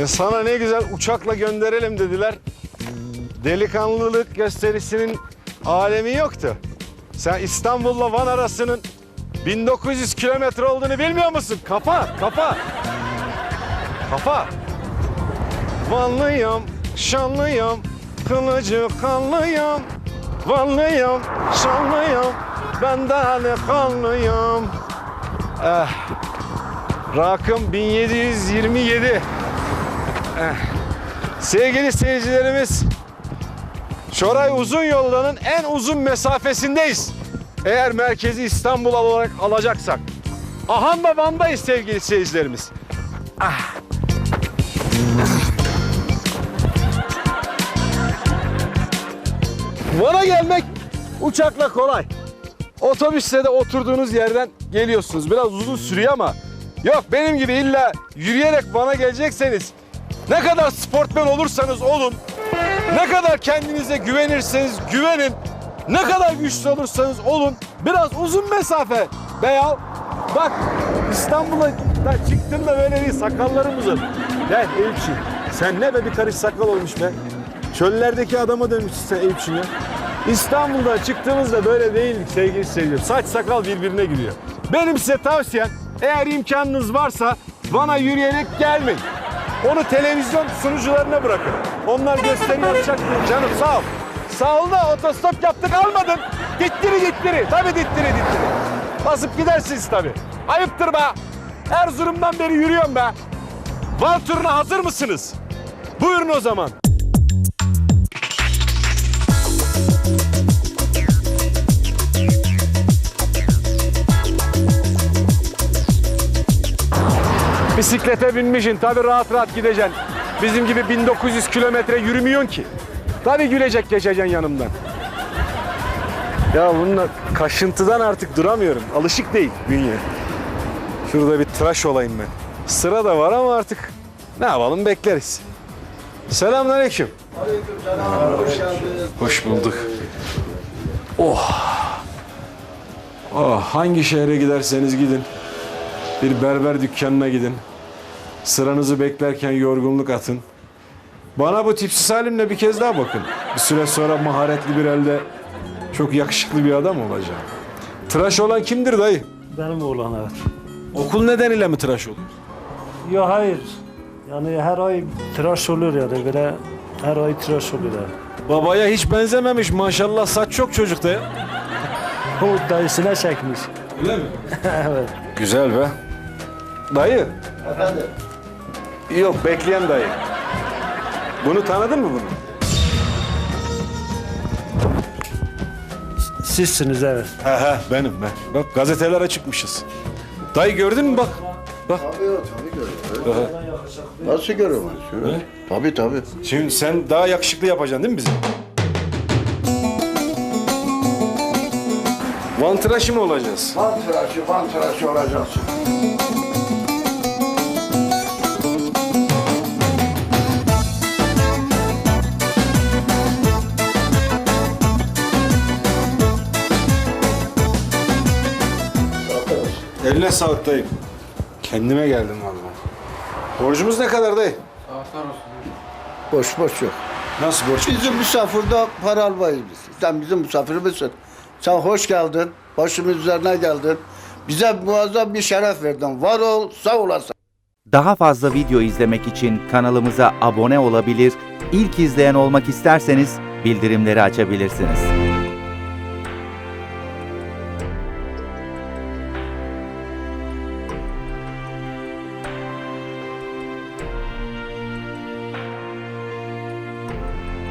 E, sana ne güzel uçakla gönderelim dediler. Delikanlılık gösterisinin alemi yoktu. Sen İstanbul'la Van arasının 1900 kilometre olduğunu bilmiyor musun? Kafa, kafa. Kafa. Vanlıyım, şanlıyım, kılıcı kanlıyım. Vanlıyım, şanlıyım, ben delikanlıyım. Eh, rakım 1727. Sevgili seyircilerimiz, Çoray Uzun Yolları'nın en uzun mesafesindeyiz. Eğer merkezi İstanbul olarak alacaksak. Ahan da Van'dayız sevgili seyircilerimiz. Van'a gelmek uçakla kolay. Otobüste de oturduğunuz yerden geliyorsunuz. Biraz uzun sürüyor ama yok benim gibi illa yürüyerek Van'a gelecekseniz ne kadar sportmen olursanız olun, ne kadar kendinize güvenirseniz güvenin, ne kadar güçlü olursanız olun biraz uzun mesafe. Beyal bak İstanbul'a da çıktığımda böyle bir sakallarım uzun. Gel Eyüpçi sen ne be bir karış sakal olmuş be. Çöllerdeki adama dönmüşsün sen Eyüpçi ya. İstanbul'da çıktığımızda böyle değildik sevgili seyirciler. Saç sakal birbirine giriyor. Benim size tavsiyem eğer imkanınız varsa Van'a yürüyerek gelmeyin. Onu televizyon sunucularına bırakın. Onlar gösteri yapacaktır. Canım sağ ol. Sağ ol da otostop yaptık almadın. Dittiri dittiri. Tabii dittiri dittiri. Basıp gidersiniz tabii. Ayıptır be. Erzurum'dan beri yürüyorum be. Van turuna hazır mısınız? Buyurun o zaman. Bisiklete binmişsin tabii rahat rahat gideceksin. Bizim gibi 1900 kilometre yürümüyorsun ki. Tabii gülecek geçeceksin yanımdan. Ya bununla kaşıntıdan artık duramıyorum. Alışık değil bünye. Şurada bir tıraş olayım ben. Sıra da var ama artık ne yapalım bekleriz. Selamünaleyküm. Hoş bulduk. Oh. Oh, hangi şehre giderseniz gidin. Bir berber dükkanına gidin. Sıranızı beklerken yorgunluk atın. Bana bu tipsiz halimle bir kez daha bakın. Bir süre sonra maharetli bir elde çok yakışıklı bir adam olacağım. Tıraş olan kimdir dayı? Benim oğlan evet. Okul nedeniyle mi tıraş oluyor? Yok hayır. Yani her ay tıraş olur yani böyle her ay tıraş olur yani. Babaya hiç benzememiş maşallah saç çok çocukta ya. O dayısına çekmiş. Öyle mi? evet. Güzel be. Dayı. Efendim? Yok bekleyen dayı. Bunu tanıdın mı bunu? Sizsiniz evet. He he benim ben. Bak gazetelere çıkmışız. Dayı gördün mü bak. Bak. Tabii o tabii görüyorum. Nasıl görüyorum? Şöyle. Tabii tabii. Şimdi sen daha yakışıklı yapacaksın değil mi bizi? Van tıraşı mı olacağız? Van tıraşı, van tıraşı olacaksın. Eline sağlık dayı. Kendime geldim vallahi. Borcumuz ne kadar dayı? Boş boş yok. Nasıl borç? Bizim misafirde para almayız biz. Sen bizim misafirimizsin. Sen hoş geldin. Başımız üzerine geldin. Bize muazzam bir şeref verdin. Var ol, sağ olasın. Daha fazla video izlemek için kanalımıza abone olabilir, ilk izleyen olmak isterseniz bildirimleri açabilirsiniz.